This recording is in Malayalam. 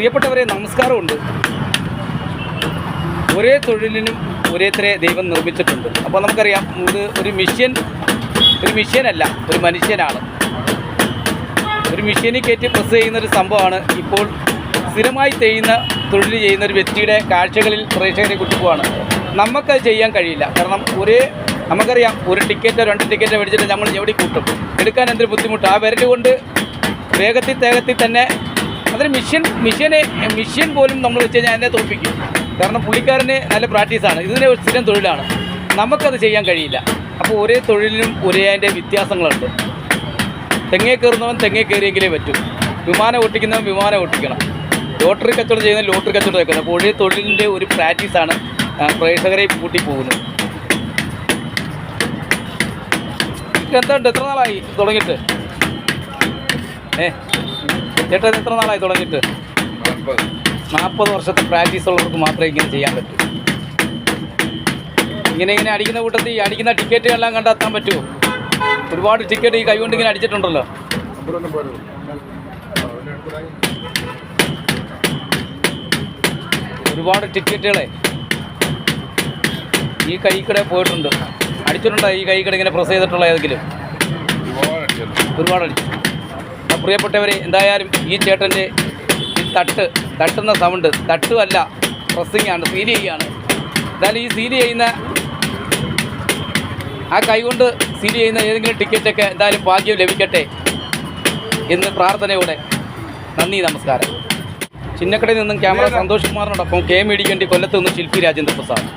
പ്രിയപ്പെട്ടവരെ നമസ്കാരമുണ്ട്. ഒരേ തൊഴിലിനും ഒരേത്രേ ദൈവം നിർമ്മിച്ചിട്ടുണ്ട്. അപ്പോൾ നമുക്കറിയാം ഇത് ഒരു മിഷ്യൻ ഒരു മിഷ്യനല്ല ഒരു മനുഷ്യനാണ്. ഒരു മിഷ്യനിൽ കയറ്റി പ്രസ് ചെയ്യുന്ന ഒരു സംഭവമാണ്. ഇപ്പോൾ സ്ഥിരമായി ചെയ്യുന്ന തൊഴിൽ ചെയ്യുന്ന ഒരു വ്യക്തിയുടെ കാഴ്ചകളിൽ പ്രേക്ഷകരെ കുട്ടിപ്പോവാണ് നമുക്കത് ചെയ്യാൻ കഴിയില്ല. കാരണം ഒരേ നമുക്കറിയാം ഒരു ടിക്കറ്റോ രണ്ട് ടിക്കറ്റോ മേടിച്ചിട്ട് നമ്മൾ എവിടെ കൂട്ടും? എടുക്കാൻ എന്തൊരു ബുദ്ധിമുട്ട്? ആ വിരൽ കൊണ്ട് വേഗത്തിൽ തേഗത്തിൽ തന്നെ അതൊരു മിഷ്യൻ മിഷ്യനെ മിഷ്യൻ പോലും നമ്മൾ വെച്ച് കഴിഞ്ഞാൽ എന്നെ തോൽപ്പിക്കും. കാരണം പുള്ളിക്കാരന് നല്ല പ്രാക്ടീസാണ് ഇതിന്റെ ഒരു സ്ഥിരം തൊഴിലാണ്. നമുക്കത് ചെയ്യാൻ കഴിയില്ല. അപ്പോൾ ഒരേ തൊഴിലിനും ഒരേ അതിന്റെ വ്യത്യാസങ്ങളുണ്ട്. തെങ്ങേ കയറുന്നവൻ തെങ്ങേ കയറിയെങ്കിലേ പറ്റൂ. വിമാനം ഓട്ടിക്കുന്നവൻ വിമാനം ഓട്ടിക്കണം. ലോട്ടറി കച്ചവടം ചെയ്യുന്ന ലോട്ടറി കച്ചവടം വെക്കുന്നത് അപ്പോൾ ഒരേ തൊഴിലിന്റെ ഒരു പ്രാക്ടീസാണ് പ്രേക്ഷകരെ കൂട്ടി പോകുന്നത്. എന്തുണ്ട് എത്ര നാളായി? തുടങ്ങിയിട്ട്? ഏ? ചേട്ടൻ എത്ര നാളായി തുടങ്ങിയിട്ട്? നാൽപ്പത് വർഷത്തെ പ്രാക്ടീസ് ഉള്ളവർക്ക് മാത്രമേ ഇങ്ങനെ ചെയ്യാൻ പറ്റൂ. ഇങ്ങനെ ഇങ്ങനെ അടിക്കുന്ന കൂട്ടത്തിൽ അടിക്കുന്ന ടിക്കറ്റുകളെല്ലാം കണ്ടെത്താൻ പറ്റുമോ ഒരുപാട് ടിക്കറ്റ് ഈ കൈകൊണ്ട് ഇങ്ങനെ അടിച്ചിട്ടുണ്ടല്ലോ. ഒരുപാട് ടിക്കറ്റുകളെ ഈ കൈക്കടെ പോയിട്ടുണ്ട്. അടിച്ചിട്ടുണ്ടോ? ഈ കൈക്കടെ ഇങ്ങനെ പ്രസ് ചെയ്തിട്ടുള്ള ഏതെങ്കിലും? ഒരുപാട് അടിച്ചു പ്രിയപ്പെട്ടവരെ എന്തായാലും ഈ ചേട്ടന്റെ ഈ തട്ട് തട്ടുന്ന സൗണ്ട് തട്ടുമല്ല പ്രസ്സിങ്ങാണ് സീൽ ചെയ്യുകയാണ് എന്തായാലും ഈ സീൽ ചെയ്യുന്ന ആ കൈകൊണ്ട് സീൽ ചെയ്യുന്ന ഏതെങ്കിലും ടിക്കറ്റൊക്കെ എന്തായാലും ഭാഗ്യം ലഭിക്കട്ടെ എന്ന് പ്രാർത്ഥനയോടെ നന്ദി നമസ്കാരം. ചിന്നക്കടയിൽ നിന്നും ക്യാമറ സന്തോഷ് കുമാറിനോടൊപ്പം കെ മേടിക്കേണ്ടി കൊല്ലത്ത് നിന്ന് ശില്പി രാജേന്ദ്ര പ്രസാദ്.